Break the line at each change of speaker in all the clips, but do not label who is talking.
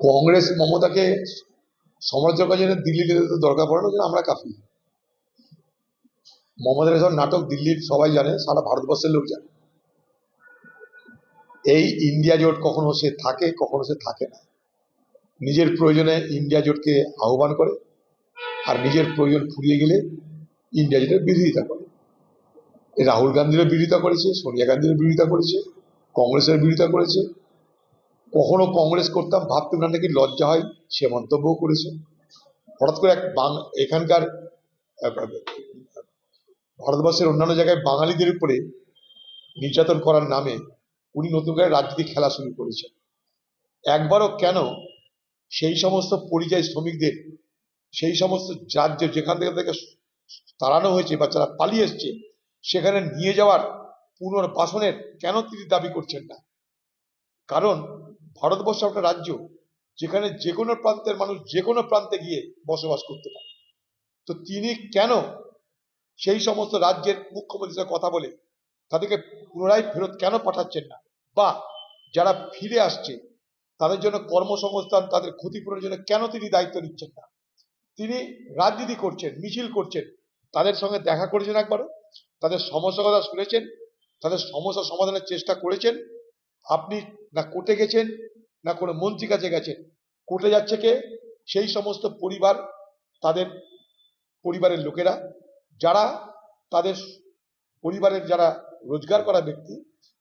কংগ্রেস মমতাকে সমালোচনা করার জন্য দিল্লিতে দরকার পড়ে না আমরা কাফি। মমতার এসব নাটক দিল্লির সবাই জানে, সারা ভারতবর্ষের লোক জানে। এই ইন্ডিয়া জোট কখনো সে থাকে, কখনো সে থাকে না। নিজের প্রয়োজনে ইন্ডিয়া জোটকে আহ্বান করে, আর নিজের প্রয়োজন ফুরিয়ে গেলে ইন্ডিয়া জোটের বিরোধিতা করে। রাহুল গান্ধীরও বিরোধিতা করেছে, সোনিয়া গান্ধীরও বিরোধিতা করেছে, কংগ্রেসের বিরোধিতা করেছে। কখনো কংগ্রেস করতাম, ভাবতাম না নাকি লজ্জা হয়, সে মন্তব্যও করেছে। হঠাৎ করে এক এখানকার ভারতবর্ষের অন্যান্য জায়গায় বাঙালিদের উপরে নির্যাতন করার নামে উনি নতুন করে রাজনীতি খেলা শুরু করেছেন। একবারও কেন সেই সমস্ত পরিযায়ী শ্রমিকদের, সেই সমস্ত রাজ্য যেখান থেকে থেকে তাড়ানো হয়েছে বা যারা পালিয়ে এসছে, সেখানে নিয়ে যাওয়ার পুনর্বাসনের কেন তিনি দাবি করছেন না? কারণ ভারতবর্ষ একটা রাজ্য যেখানে যে কোনো প্রান্তের মানুষ যে কোনো প্রান্তে গিয়ে বসবাস করতে পারে। তো তিনি কেন সেই সমস্ত রাজ্যের মুখ্যমন্ত্রীর সাথে কথা বলে তাদেরকে পুনরায় ফেরত কেন পাঠাচ্ছেন না? বা যারা ফিরে আসছে, তাদের জন্য কর্মসংস্থান, তাদের ক্ষতিপূরণের জন্য কেন তিনি দায়িত্ব নিচ্ছেন না? তিনি রাজনীতি করছেন, মিছিল করছেন, তাদের সঙ্গে দেখা করেছেন একবারও, তাদের সমস্যা কথা শুনেছেন, তাদের সমস্যা সমাধানের চেষ্টা করেছেন আপনি না কোর্টে গেছেন, না কোনো মন্ত্রীর কাছে গেছেন, কোর্টে যাচ্ছে কে? সেই সমস্ত পরিবার, তাদের পরিবারের লোকেরা, যারা তাদের পরিবারের যারা রোজগার করা ব্যক্তি,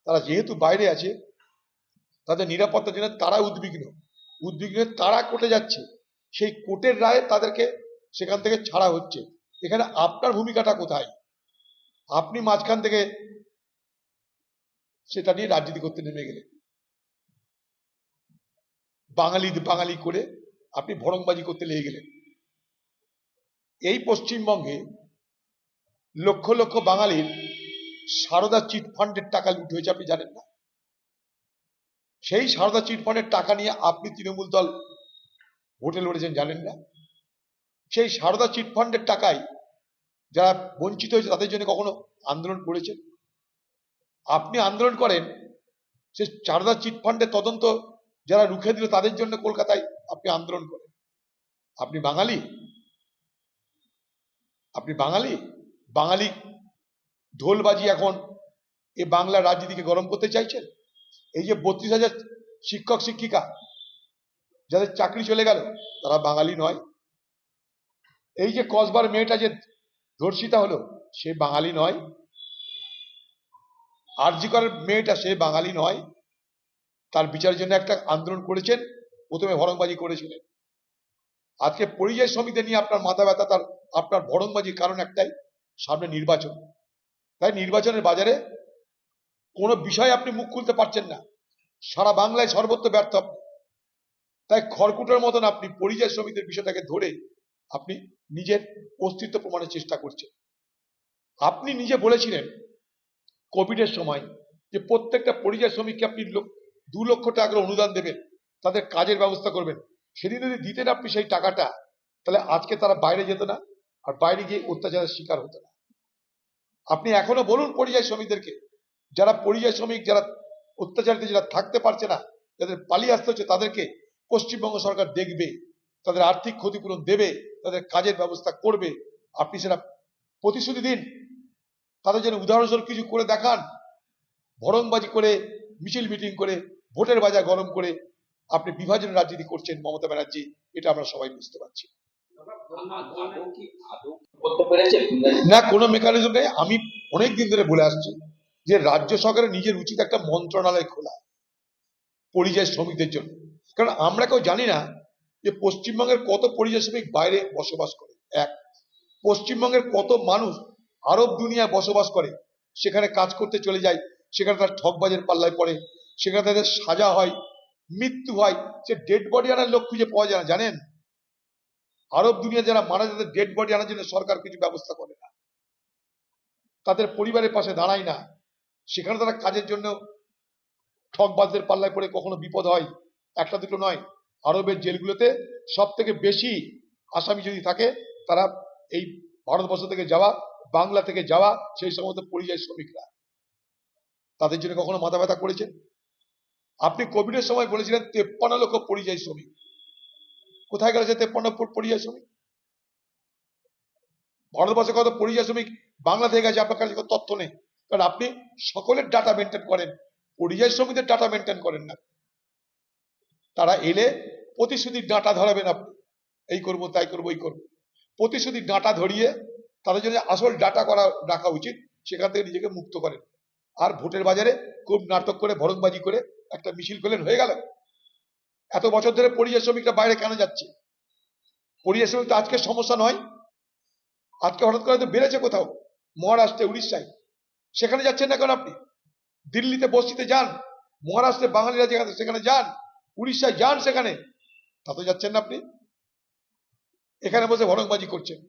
তারা যেহেতু বাইরে আছে, তাদের নিরাপত্তার জন্য তারা উদ্বিগ্ন। উদ্বিগ্ন তারা কোর্টে যাচ্ছে, সেই কোর্টের রায়ে তাদেরকে সেখান থেকে ছাড়া হচ্ছে। এখানে আপনার ভূমিকাটা কোথায়? আপনি মাঝখান থেকে সেটা নিয়ে রাজনীতি করতে নেমে গেলেন। বাঙালি বাঙালি করে আপনি ভরংবাজি করতে লেগে গেলেন। এই পশ্চিমবঙ্গে লক্ষ লক্ষ বাঙালির সারদা চিট ফান্ডের টাকা লুট হয়েছে আপনি জানেন না। সেই সারদা চিট ফান্ডের টাকা নিয়ে আপনি তৃণমূল দল ভোটে লড়েছেন জানেন না। সেই সারদা চিট ফান্ডের টাকায় যারা বঞ্চিত হয়েছে তাদের জন্য কখনো আন্দোলন করেছেন? আপনি আন্দোলন করেন, সে সারদা চিট ফান্ডের তদন্ত যারা রুখে দিল তাদের জন্য কলকাতায় আপনি আন্দোলন করেন। আপনি বাঙালি? আপনি বাঙালি? বাঙালি ঢোলবাজি এখন এ বাংলার রাজনীতিকে গরম করতে চাইছেন? এই যে বত্রিশ হাজার শিক্ষক, শিক্ষিকা যাদের চাকরি চলে গেল, তারা বাঙালি নয়। এই যে কসবার মেয়েটা যে ধর্ষিতা হলো, সে বাঙালি নয়। আরজিকরের মেয়েটা সে বাঙালি নয়। তার বিচারের জন্য একটা আন্দোলন করেছেন, প্রথমে ভরংবাজি করেছিলেন। আজকে পরিযায়ী শ্রমিকদের নিয়ে আপনার মাথা ব্যথা, তার, আপনার ভরংবাজির কারণ একটাই, সামনে নির্বাচন। তাই নির্বাচনের বাজারে কোনো বিষয় আপনি মুখ খুলতে পারছেন না। সারা বাংলায় সর্বত্র ব্যর্থ তাই খড়কুটোর মতন আপনি পরিযায়ী শ্রমিকদের বিষয়টাকে ধরে আপনি নিজের অস্তিত্ব প্রমাণের চেষ্টা করছেন। আপনি নিজে বলেছিলেন কোভিডের সময় যে প্রত্যেকটা পরিযায়ী শ্রমিককে আপনি দু লক্ষ টাকা অনুদান দেবেন, তাদের কাজের ব্যবস্থা করবেন। সেদিন যদি দিতেন আপনি সেই টাকাটা, তাহলে আজকে তারা বাইরে যেত না, আর বাইরে গিয়ে অত্যাচারের শিকার হতো না। আপনি এখনও বলুন পরিযায়ী শ্রমিকদেরকে, যারা পরিযায়ী শ্রমিক, যারা অত্যাচারিত, যারা থাকতে পারছে না, যাদের পালিয়ে আসতে হচ্ছে, তাদেরকে পশ্চিমবঙ্গ সরকার দেখবে, তাদের আর্থিক ক্ষতিপূরণ দেবে, তাদের কাজের ব্যবস্থা করবে। আপনি সেটা প্রতিশ্রুতি দিন তাদের জন্য উদাহরণস্বরূপ কিছু করে দেখান। ভরংবাজি করে, মিছিল মিটিং করে, ভোটের বাজার গরম করে আপনি বিভাজন রাজনীতি করছেন মমতা ব্যানার্জি, এটা আমরা সবাই বুঝতে পেরেছে। না, কোনো মেকানিজম নেই। আমি অনেক দিন ধরে বলে আসছি যে রাজ্য সরকারের নিজের উচিত একটা মন্ত্রণালয় খোলা, পরিযায়ী শ্রমিকদের জন্য। কারণ আমরা কেউ জানি না যে পশ্চিমবঙ্গের কত পরিযায়ী শ্রমিক বাইরে বসবাস করে। এক, পশ্চিমবঙ্গের কত মানুষ আরব দুনিয়ায় বসবাস করে, সেখানে কাজ করতে চলে যায়, সেখানে তার ঠকবাজের পাল্লায় পড়ে, সেখানে তাদের সাজা হয়, মৃত্যু হয়, সে ডেড বডি আনার লোক খুঁজে পাওয়া যায় না, জানেন? আরব দুনিয়া যারা মারা যায়, তাদের ডেড বডি আনার জন্য সরকার কিছু ব্যবস্থা করে না। তাদের পরিবারের পাশে দাঁড়ায় না। সেখানে তারা কাজের জন্য ঠকবাজদের পাল্লায় পড়ে কখনো বিপদ হয়, একটা দুটো নয়। আরবের জেলগুলোতে সব থেকে বেশি আসামি যদি থাকে, তারা এই ভারতবর্ষ থেকে যাওয়া বাংলা থেকে যাওয়া সেই সমস্ত পরিযায়ী শ্রমিকরা। তাদের জন্য কখনো মাথা ব্যথা করেছেন? আপনি কোভিডের সময় বলেছিলেন তেপ্পান্ন লক্ষ পরিযায়ী শ্রমিক। কোথায় গেল তেপ্পান্ন পরিযায়ী শ্রমিক? ভারতবর্ষে কত পরিযায়ী শ্রমিক? বাংলা থেকে গেছে, আপনার কাছে তথ্য নেই। কারণ আপনি সকলের ডাটা মেনটেন করেন। পরিযায়ী শ্রমিকদের ডাটা মেনটেন করেন না। তারা এলে প্রতিশ্রুতির ডাটা ধরাবেন আপনি। এই করব, তাই করব, এই করব। প্রতিশ্রুতির ডাটা ধরিয়ে তাদের জন্য আসল ডাটা করা রাখা উচিত, সেখান থেকে নিজেকে মুক্ত করেন আর ভোটের বাজারে খুব নাটক করে, ভরতবাজি করে একটা মিছিল করলেন, হয়ে গেল। এত বছর ধরে পরিযায়ী শ্রমিকরা বাইরে কেন যাচ্ছে? পরিযায়ী শ্রমিক তো আজকের সমস্যা নয়। আজকে হঠাৎ করে তো বেড়েছে কোথাও, মহারাষ্ট্রে, উড়িষ্যায়। সেখানে যাচ্ছেন না কেন আপনি? দিল্লিতে বস্তিতে যান, মহারাষ্ট্রে বাঙালিরা যেখানে, সেখানে যান, উড়িষ্যায় যান সেখানে তা তো যাচ্ছেন না আপনি। এখানে বসে ভরংবাজি করছেন।